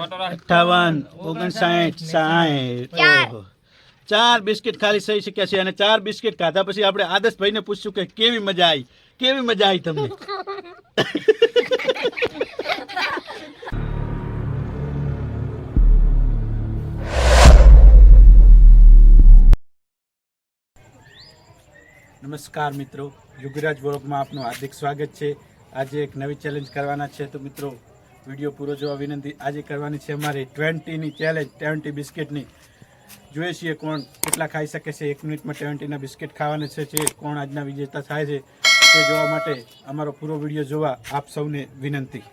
અઠાવન ઓગણસાઠ સાઠ ઓહો. ચાર બિસ્કિટ ખાલી થઈ શક્યા છે અને ચાર બિસ્કિટ ખાધા પછી આપણે આદર્શભાઈને પૂછ્યું કે કેવી મજા આવી કેવી મજા આવી તમને? નમસ્કાર મિત્રો. યુગરાજ બ્લોગમાં આપનું હાર્દિક સ્વાગત છે. આજે એક નવી ચેલેન્જ કરવાના છે. તો મિત્રો વીડિયો પૂરો જોવા વિનંતી. આજે કરવાની છે અમારે ટ્વેન્ટીની ચેલેન્જ ટ્વેન્ટી બિસ્કિટની. જોઈએ છીએ કોણ કેટલા ખાઈ શકે છે. એક મિનિટમાં ટ્વેન્ટીના બિસ્કિટ ખાવાના છે જે કોણ આજના વિજેતા થાય છે તે જોવા માટે અમારો પૂરો વીડિયો જોવા આપ સૌને વિનંતી.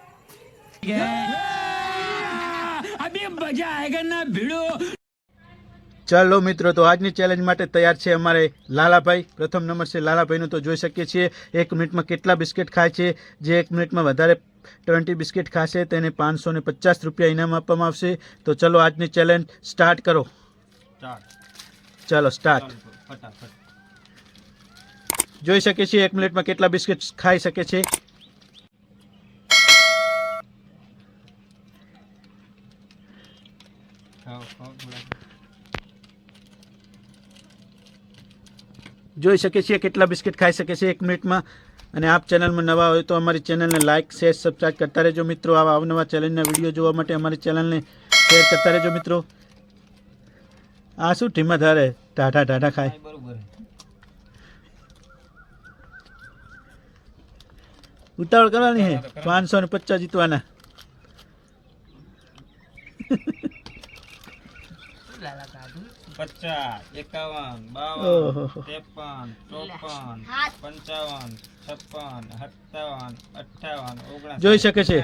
ચાલો મિત્રો તો આજની ચેલેન્જ માટે તૈયાર છે અમારે લાલાભાઈ. પ્રથમ નંબર છે લાલાભાઈનું તો જોઈ શકીએ છીએ. એક મિનિટમાં કેટલા બિસ્કિટ ખાય છે? જે એક મિનિટમાં વધારે ટ્વેન્ટી બિસ્કિટ ખાશે, તેને પાંચસો ને પચાસ રૂપિયા ઇનામ આપવામાં આવશે. તો ચલો આજની ચેલેન્જ સ્ટાર્ટ કરો. ચાલો, સ્ટાર્ટ. જોઈ શકીએ છીએ એક મિનિટમાં કેટલા બિસ્કિટ ખાઈ શકે છે. જોઈ શકીએ છીએ કેટલા બિસ્કિટ ખાઈ શકે છે એક મિનિટમાં. અને આપ ચેનલમાં નવા હોય તો અમારી ચેનલને લાઇક, શેર સબસ્ક્રાઈબ કરતા રહેજો મિત્રો. આવા અવનવા ચેલેન્જના વીડિયો જોવા માટે અમારી ચેનલને શેર કરતા રહેજો મિત્રો. આ શું ટીમાં ધારે? ટાટા ટાટા ખાય. ઉતાવળ કરવાની છે પાંચસો ને પચાસ જીતવાના. પચાસ એકાવન બાવન ત્રેપન ચોપન પંચાવન છપ્પન સત્તાવન અઠાવન ઓગણ જોઈ શકે છે.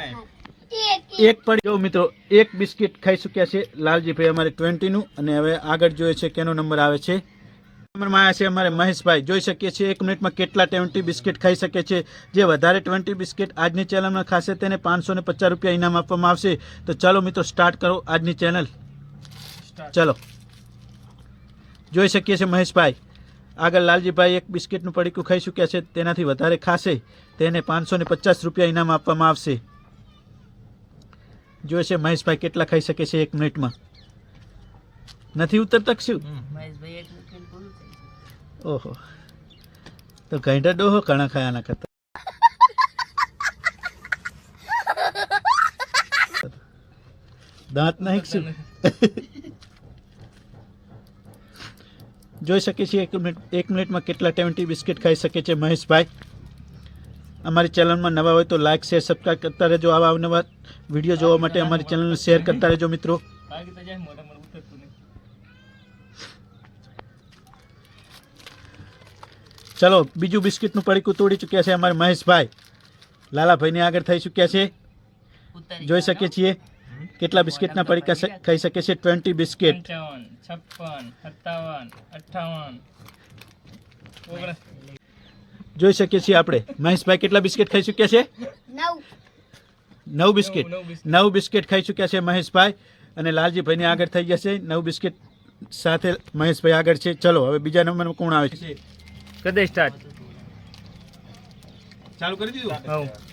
એક પડી જો મિત્રો એક બિસ્કિટ ખાઈ ચૂક્યા છે લાલજીભાઈ અમારે ટ્વેન્ટીનું અને હવે આગળ જોઈએ છે કેનો નંબર આવે છે. નંબરમાં આવ્યા છે અમારે મહેશભાઈ. જોઈ શકીએ છીએ એક મિનિટમાં કેટલા ટ્વેન્ટી બિસ્કિટ ખાઈ શકે છે. જે વધારે ટ્વેન્ટી બિસ્કિટ આજની ચેનલમાં ખાશે તેને પાંચસો ને પચાસ રૂપિયા ઇનામ આપવામાં આવશે. તો ચાલો મિત્રો સ્ટાર્ટ કરો આજની ચેનલ. ચલો. જોઈ શકીએ છીએ મહેશભાઈ. આગળ લાલજીભાઈ એક બિસ્કિટનું પડીકું ખાઈ ચૂક્યા છે તેનાથી વધારે ખાશે તેને પાંચસો ને પચાસ રૂપિયા ઇનામ આપવામાં આવશે. જોઈ છે મહેશભાઈ કેટલા ખાઈ શકે છે એક મિનિટમાં. નથી ઉતરતા શું? ઓહો. તો ઘંટા ડોહો ઘણા ખાયાના કરતા. દાંત નહીં શું? જોઈ શકીએ છીએ એક મિનિટ એક મિનિટમાં કેટલા ટેવન્ટી બિસ્કિટ ખાઈ શકે છે મહેશભાઈ. અમારી ચેનલમાં નવા હોય તો લાઇક શેર સબસ્ક્રાઈબ કરતા રહેજો. આવા અવનવા વીડિયો જોવા માટે અમારી ચેનલને શેર કરતા રહેજો મિત્રો. ચલો બીજું બિસ્કિટનું પડીકું તોડી ચૂક્યા છે અમારે મહેશભાઈ. લાલાભાઈને આગળ થઈ ચૂક્યા છે. જોઈ શકીએ છીએ. કેટલા બિસ્કિટના પડીકા ખાઈ શકે છે? Twenty biscuit. છપ્પન સત્તાવન અઠાવન જોઈ શકીએ છીએ આપણે. મહેશભાઈ કેટલા બિસ્કિટ ખાઈ ચૂક્યા છે? નવ. બિસ્કિટ. નવ બિસ્કિટ. ખાઈ ચૂક્યા છે મહેશભાઈ અને લાલજીભાઈની આગળ થઈ ગયા છે નવ બિસ્કિટ સાથે મહેશભાઈ આગળ છે. ચલો હવે બીજા નંબરમાં કોણ આવે છે? કદે સ્ટાર્ટ. ચાલુ કરી દીધું?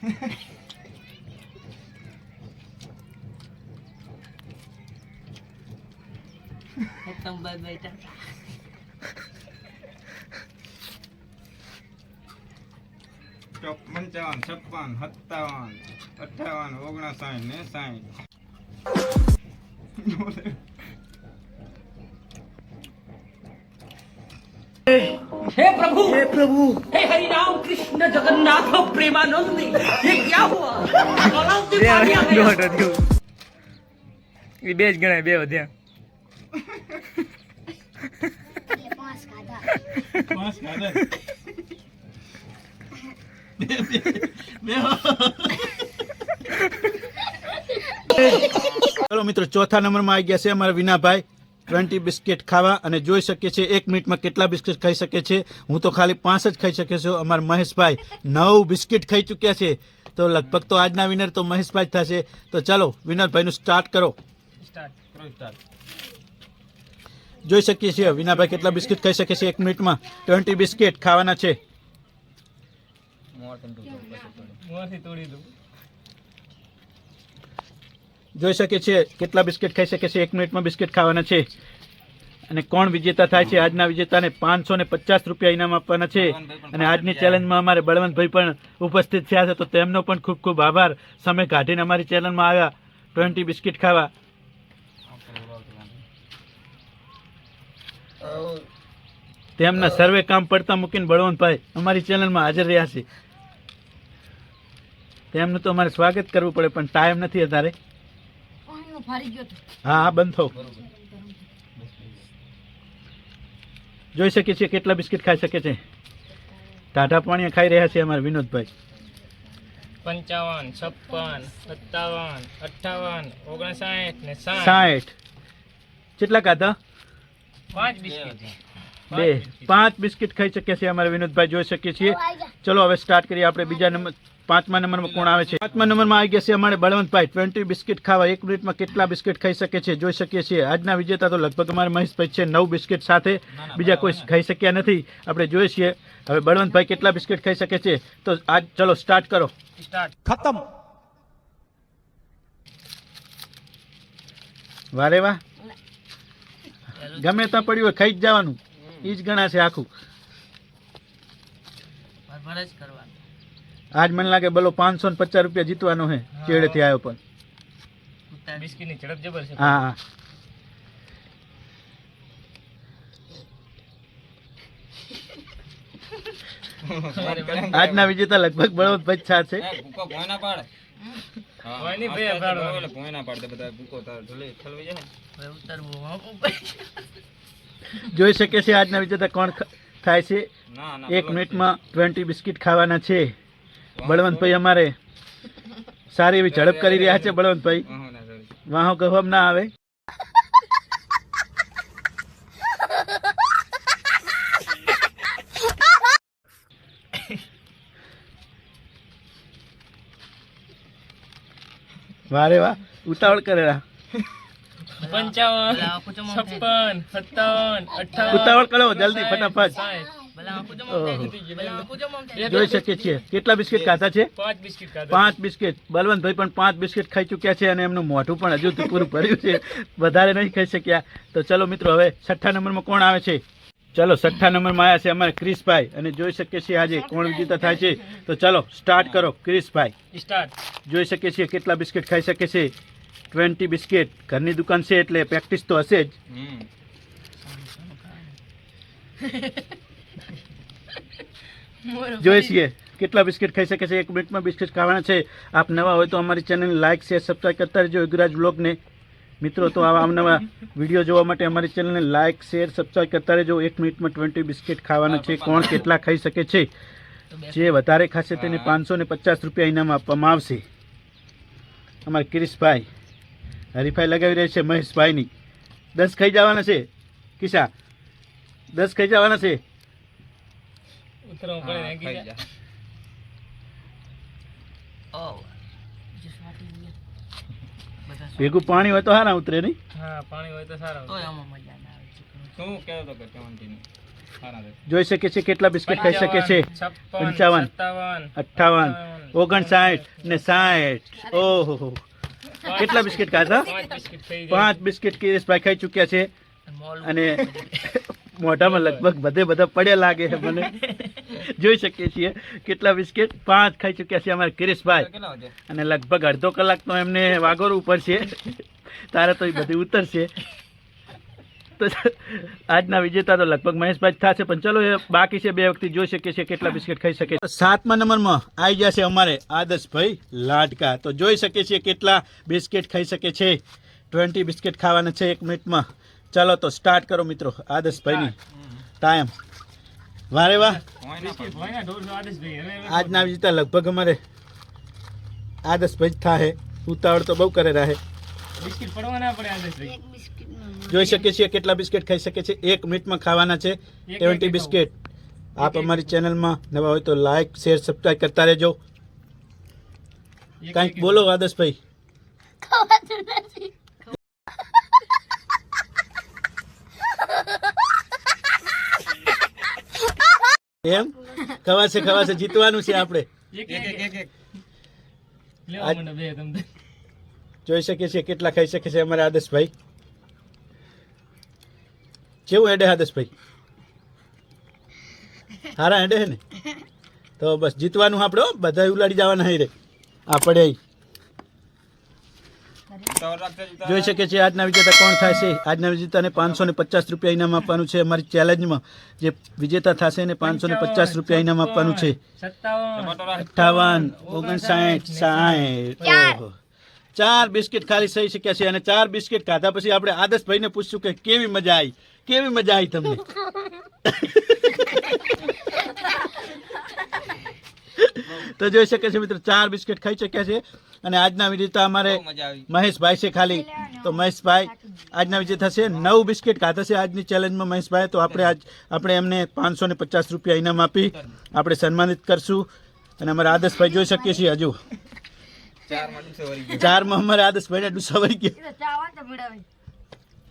ไม่ต้องใบใบจ้าจบมันจอนชับปันฮัตตก่อนอัตตก่อนโอกนาไซเนไซ हे प्रभु हे प्रभु हे हरि राम कृष्ण जगन्नाथ प्रेमानंद ये क्या हुआ गलाव से पानी आ गया એ બે જ ગણાય બે વધ્યા એટલે પાંચ ખાધા ચલો મિત્રો ચોથા નંબરમાં આવી ગયા છે અમારા વિનાભાઈ ટ્વેન્ટી બિસ્કિટ ખાવા અને જોઈ શકીએ છીએ. એક મિનિટમાં કેટલા બિસ્કિટ ખાઈ શકે છે હું તો ખાલી પાંચ જ ખાઈ શકે છું. અમારા મહેશભાઈ નવ બિસ્કિટ ખાઈ ચૂક્યા છે. તો લગભગ તો આજના વિનર તો મહેશભાઈ થશે. તો ચાલો, વિનરભાઈનું સ્ટાર્ટ કરો. જોઈ શકીએ છીએ વિનાભાઈ કેટલા બિસ્કિટ ખાઈ શકે છે? એક મિનિટમાં. ટ્વેન્ટી બિસ્કિટ ખાવાના છે. જોઈ શકીએ છીએ કેટલા બિસ્કિટ ખાઈ શકે છે એક મિનિટમાં બિસ્કિટ ખાવાના છે. અને કોણ વિજેતા થાય છે? આજના વિજેતાને પાંચસો ને પચાસ રૂપિયા ઇનામ આપવાના છે. અને આજની ચેલેન્જમાં અમારે બળવંતભાઈ પણ ઉપસ્થિત થયા છે. તો તેમનો પણ ખૂબ ખૂબ આભાર. સમય કાઢીને અમારી ચેનલમાં આવ્યા. ટ્વેન્ટી બિસ્કિટ ખાવા. તેમના સર્વે કામ પડતા મૂકીને બળવંતભાઈ અમારી ચેનલમાં હાજર રહ્યા છે. તેમનું તો અમારે સ્વાગત કરવું પડે, પણ ટાઈમ નથી અત્યારે. હા હા બંધ થો. જોઈ શકીએ છીએ કેટલા બિસ્કિટ ખાઈ શકે છે ટાઢા પાણી ખાઈ રહ્યા છે અમારા વિનોદભાઈ. પંચાવન છપ્પન સત્તાવન અઠ્ઠાવન ઓગણસાઠ ને સાઠ. સાઠ. કેટલા ખાધા? પાંચ બિસ્કિટ. બે પાંચ બિસ્કિટ ખાઈ શકીએ છીએ અમારે વિનોદભાઈ જોઈ શકીએ છીએ. ચલો હવે સ્ટાર્ટ કરીએ આપણે બીજા નંબર પાંચમા નંબરમાં કોણ આવે છે? પાંચમા નંબરમાં આવી ગયા છે અમારે બળવંતભાઈ. ટ્વેન્ટી બિસ્કિટ ખાવા એક મિનિટમાં કેટલા બિસ્કિટ ખાઈ શકે છે જોઈ શકીએ છીએ. આજના વિજેતા તો લગભગ અમારે મહેશભાઈ છે નવ બિસ્કિટ સાથે. બીજા કોઈ ખાઈ શક્યા નથી. આપણે જોઈએ છીએ હવે બળવંતભાઈ કેટલા બિસ્કિટ ખાઈ શકે છે? તો આજ ચલો સ્ટાર્ટ કરો. સ્ટાર્ટ વારે વાહ. ગમે ત્યાં પડ્યું હોય ખાઈ જ જવાનું. એ જ ગણાશે આખું. આજ મને લાગે બોલો પાંચસો ને પચાસ રૂપિયા જીતવાનો હે ચેડેથી આવ્યો પણ. બિસ્કિટ ઝડપ જબર છે હા. આજના વિજેતા લગભગ બળવંતભાઈ છા. છે ભૂકો ભોય ના પાડે. હા, બે પાડે બધા ભૂકો તાર ઢોલે ઠલવી જાય ને. જોઈ શકે છે આજના વિજેતા કોણ થાય છે? એક મિનિટમાં ટ્વેન્ટી બિસ્કિટ ખાવાના છે. બળવંતભાઈ અમારે સારી એવી ઝડપ કરી રહ્યા છે બળવંતભાઈ. વાહો ગહમ ના આવે. વારે વાહ ઉતાવળ કરેલા પંચાવન છપ્પન સત્તાવન ઉતાવળ કરો જલ્દી ફટાફટ. જોઈ શકીએ છીએ. કેટલા બિસ્કિટ ખાતા છે? પાંચ બિસ્કિટ પાંચ બિસ્કિટ. બલવંતભાઈ પણ પાંચ બિસ્કિટ ખાઈ ચૂક્યા છે અને એમનું મોઢું પણ હજુ તો પૂરું ભર્યું છે. વધારે નહીં ખાઈ શક્યા. તો ચલો મિત્રો હવે છઠ્ઠા નંબરમાં કોણ આવે છે? ચલો છઠ્ઠા નંબરમાં આવ્યા છે અમારે ક્રિશભાઈ. અને જોઈ શકીએ છીએ આજે કોણ વિજેતા થાય છે. તો ચલો સ્ટાર્ટ કરો. ક્રિશભાઈ. સ્ટાર્ટ જોઈ શકીએ છીએ કેટલા બિસ્કિટ ખાઈ શકે છે. ટ્વેન્ટી બિસ્કિટ ઘરની દુકાન છે એટલે પ્રેક્ટિસ તો હશે જ. જોઈ જોઈએ છીએ કેટલા બિસ્કિટ ખાઈ શકે છે? એક મિનિટમાં બિસ્કિટ ખાવાના છે. આપ નવા હોય તો અમારી ચેનલ લાઇક શેર સબસ્ક્રાઈબ કરતા રહેજો યુગરાજ બ્લોગને મિત્રો તો આવા નવા વીડિયો જોવા માટે અમારી ચેનલને લાઇક શેર સબસ્ક્રાઈબ કરતા રહેજો. એક મિનિટમાં ટ્વેન્ટી બિસ્કિટ ખાવાના છે. કોણ કેટલા ખાઈ શકે છે? જે વધારે ખાશે તેને પાંચસો ને પચાસ રૂપિયા ઇનામ આપવામાં આવશે. અમારા કિરીશભાઈ. હરીફાઈ લગાવી રહી છે મહેશભાઈની. દસ ખાઈ જવાના છે. કિસ્સા દસ ખાઈ જવાના છે. ભેગું પાણી હોય તો સારા ઉતરે નહીં? હા પાણી હોય તો સારું શું કહેતો તો કે continue? સારા રહે. જોઈ શકે છે કેટલા બિસ્કિટ ખાઈ શકે છે. પંચાવન, અઠાવન ઓગણસાઠ ને સાઠ. ઓહો કેટલા બિસ્કિટ ખાધા? પાંચ બિસ્કિટ કિરીશભાઈ ખાઈ ચૂક્યા છે. અને મોઢામાં લગભગ બધે બધા પડ્યા લાગે છે મને. જોઈ શકીએ છીએ કેટલા બિસ્કિટ પાંચ ખાઈ ચૂક્યા છે અમારા કિરીશભાઈ અને લગભગ અડધો કલાક તો એમને વાગોર ઉપર છે. તારે તો એ બધી ઉતરશે. તો આજના વિજેતા તો લગભગ મહેશભાઈ થશે, પણ ચલો એ બાકી છે બે વ્યક્તિ જોઈ શકીએ છીએ કેટલા બિસ્કિટ ખાઈ શકે સાતમા નંબરમાં આવી જશે અમારે આદર્શભાઈ લાડકા. તો જોઈ શકીએ છીએ કેટલા બિસ્કિટ ખાઈ શકે છે. ટ્વેન્ટી બિસ્કિટ ખાવાના છે એક મિનિટમાં. ચાલો તો સ્ટાર્ટ કરો મિત્રો, આદર્શભાઈની ટાઈમ. વારે વાહ. આજના વિજેતા લગભગ અમારે આદર્શભાઈ જ થાહે. ઉતાવળ તો બહુ કરે રહે બિસ્કિટ પડવાના પડે આજે જોઈ શકીએ છીએ કેટલા બિસ્કિટ ખાઈ શકે છે એક મિનિટમાં ખાવાના છે. Twenty biscuit. આપ અમારી ચેનલમાં નવા હોય તો લાઈક શેર સબસ્ક્રાઈબ કરતા રહેજો. કાંઈક બોલો આદર્શભાઈ એમ? ખવાશે ખવાશે. જીતવાનું છે આપણે. એક એક એક એક. એક એક લેવા મને બે તમને. જોઈ શકીએ છીએ કેટલા ખાઈ શકે છે અમારા આદર્શભાઈ. કેવું હેડે આદર્શભાઈ? હારા હેડે હે ને? તો બસ જીતવાનું આપણે બધા ઉલાડી જવાના હે રે. આપણે જોઈ શકીએ છીએ આજના વિજેતા કોણ થાય છે આજના વિજેતાને પાંચસો ને પચાસ રૂપિયા ઇનામ આપવાનું છે અમારી ચેલેન્જમાં જે વિજેતા થશે એને પાંચસો ને પચાસ રૂપિયા ઇનામ આપવાનું છે. અઠાવન ઓગણસાઠ સાઠ. ઓહો. ચાર બિસ્કિટ ખાલી થઈ શક્યા છે અને ચાર બિસ્કિટ ખાધા પછી આપણે આદર્શભાઈને પૂછશું કે કેવી મજા આવી કેવી મજા આવી તમને? તો જોઈ શકે છે મિત્રો ચાર બિસ્કિટ ખાઈ શક્યા છે. અને આજના વિજેતા અમારે મહેશભાઈ છે ખાલી. તો મહેશભાઈ આજના વિજેતા છે નવ બિસ્કિટ ખાધા છે આજની ચેલેન્જમાં મહેશભાઈ. તો આપણે આજ આપણે એમને પાંચસો ને પચાસ રૂપિયા ઇનામ આપી આપણે સન્માનિત કરશું. અને અમારા આદર્શભાઈ જોઈ શકીએ છીએ હજુ ચારમાં ડૂસે વળી ગયો ચારમાં અમારા આદર્શભાઈને ડુસા વળી ગયા.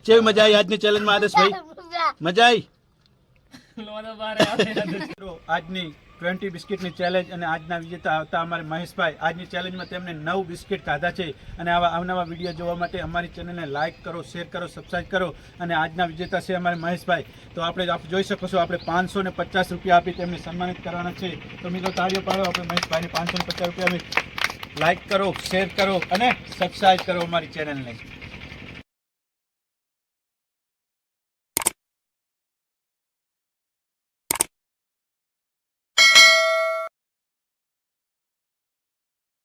કેવી મજા આવી આજની ચેલેન્જમાં આદર્શભાઈ મજા. આવી? આજની ટ્વેન્ટી બિસ્કિટની ચેલેન્જ અને આજના વિજેતા હતા અમારે મહેશભાઈ. આજની ચેલેન્જમાં તેમને નવ બિસ્કિટ ખાધા છે. અને આવા અવનવા વીડિયો જોવા માટે અમારી ચેનલને લાઇક કરો શેર કરો સબસ્ક્રાઈબ કરો. અને આજના વિજેતા છે અમારે મહેશભાઈ. તો આપણે આપ જોઈ શકો છો આપણે પાંચસો ને પચાસ રૂપિયા આપી તેમને સન્માનિત કરવાના છે. તો મિત્રો તાળીઓ પાડો આપણે મહેશભાઈને પાંચસો ને પચાસ રૂપિયા લાઇક કરો શેર કરો અને સબસ્ક્રાઈબ કરો અમારી ચેનલને